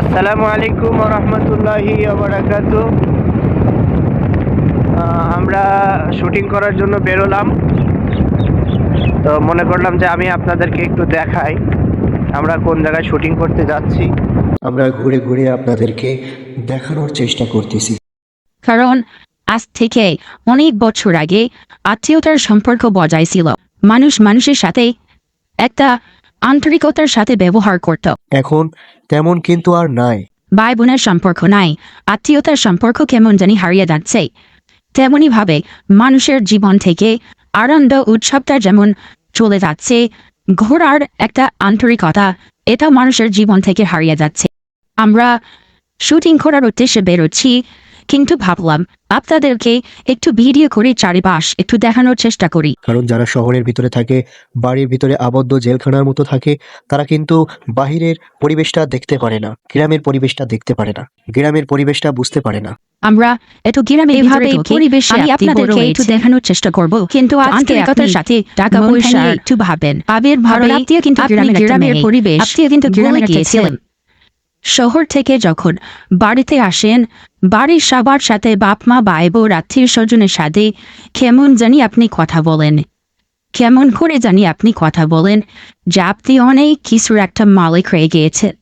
আসসালামু আলাইকুম রহমতুল্লাহি আবরাকাত আমরা শুটিং করার জন্য বেরোলাম। তো মনে করলাম যে আমি আপনাদেরকে একটু দেখাই আমরা কোন জায়গায় শুটিং করতে যাচ্ছি। আমরা ঘুরে ঘুরে আপনাদেরকে দেখানোর চেষ্টা করতেছি। কারণ আজ থেকে অনেক বছর আগে আত্মীয়তার সম্পর্ক বজায় ছিল। মানুষ মানুষের সাথে একটা আন্তরিকতার সাথে ব্যবহার করত। এখন তেমন কিন্তু আর নাই। ভাই বোনের সম্পর্ক নাই আত্মীয়তার সম্পর্ক কেমন জানি হারিয়ে যাচ্ছে। তেমনি ভাবে মানুষের জীবন থেকে আনন্দ উৎসবটা যেমন চলে যাচ্ছে ঘোরার একটা আন্তরিকতা এটা মানুষের জীবন থেকে হারিয়ে যাচ্ছে। আমরা শুটিং করার উদ্দেশ্যে বেরোচ্ছি কিন্তু ভাবলাম আপনাদেরকে একটু ভিডিও করে চারিপাশ একটু দেখানোর চেষ্টা করি। কারণ যারা শহরের ভিতরে থাকে বাড়ির ভিতরে আবদ্ধ জেলখানার মতো থাকে তারা কিন্তু বাহিরের পরিবেশটা দেখতে পারে না গ্রামের পরিবেশটা দেখতে পারে না গ্রামের পরিবেশটা বুঝতে পারে না। আমরা একটু গ্রামে এভাবে পরিবেশে আমি আপনাদেরকে একটু দেখানোর চেষ্টা করব কিন্তু আজকে আন্তরিকতার সাথে টাকা পয়সা একটু ভাবেন। আবির ভারত আপনিও কিন্তু গ্রামের। পরিবেশ আপনিও কিন্তু গ্রামে গিয়েছিলেন। শহর থেকে যখন বাড়িতে আসেন বাড়ির সবার সাথে বাপ মা ভাই বোন আত্মীয় স্বজনের সাথে কেমন জানি আপনি কথা বলেন। কেমন করে জানি আপনি কথা বলেন যে আপনি অনেক কিছুর একটা মালিক হয়ে গিয়েছেন।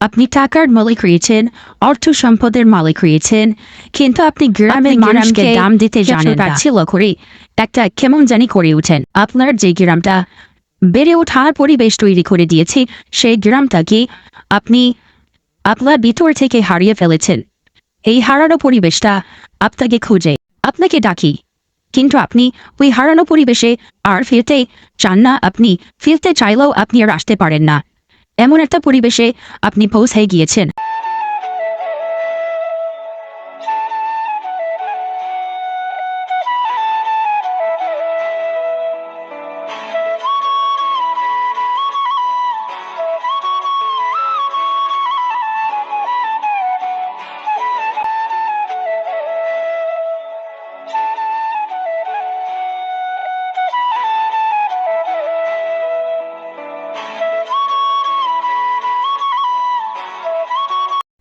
আপনি টাকার মালিক হয়েছেন অর্থ সম্পদের মালিক হয়েছেন কিন্তু আপনি গ্রামের মানুষকে দাম দিতে জানেন ছিল করে একটা কেমন জানি করে উঠেন। আপনার যে গ্রামটা বেড়ে ওঠার পরিবেশ তৈরি করে দিয়েছে সেই গ্রামটাকে আপনি আপনার ভিতর থেকে হারিয়ে ফেলেছেন। এই হারানো পরিবেশটা আপনাকে খুঁজে, আপনাকে ডাকি। কিন্তু আপনি ওই হারানো পরিবেশে আর ফিরতে চান না, আপনি ফিরতে চাইলেও আপনি আর আসতে পারেন না। এমন একটা পরিবেশে আপনি পৌঁছে গিয়েছেন।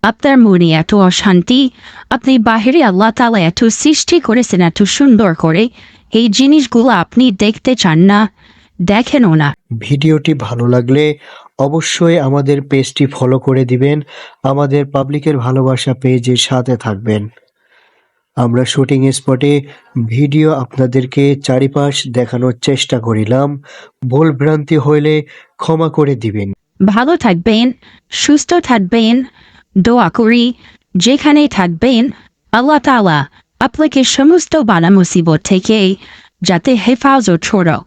আপনার মনে এত অশান্তি? আপনি বাহিরে আল্লাহ তালা এত সৃষ্টি করেছেন এত সুন্দর করে। এই জিনিসগুলো আপনি দেখতে চান না। দেখেনও না। ভিডিওটি ভালো লাগলে অবশ্যই আমাদের পেজটি ফলো করে দিবেন। আমাদের পাবলিকের ভালোবাসা পেজের সাথে থাকবেন। আমরা শুটিং স্পটে ভিডিও আপনাদেরকে চারিপাশ দেখানোর চেষ্টা করিলাম। ভুল ভ্রান্তি হইলে ক্ষমা করে দিবেন। ভালো থাকবেন সুস্থ থাকবেন। দোয়া করি যেখানে থাকবেন আল্লাহ তালা আপনাকে সমস্ত বানা মুসিবত থেকে যাতে হেফাজত ছড়ক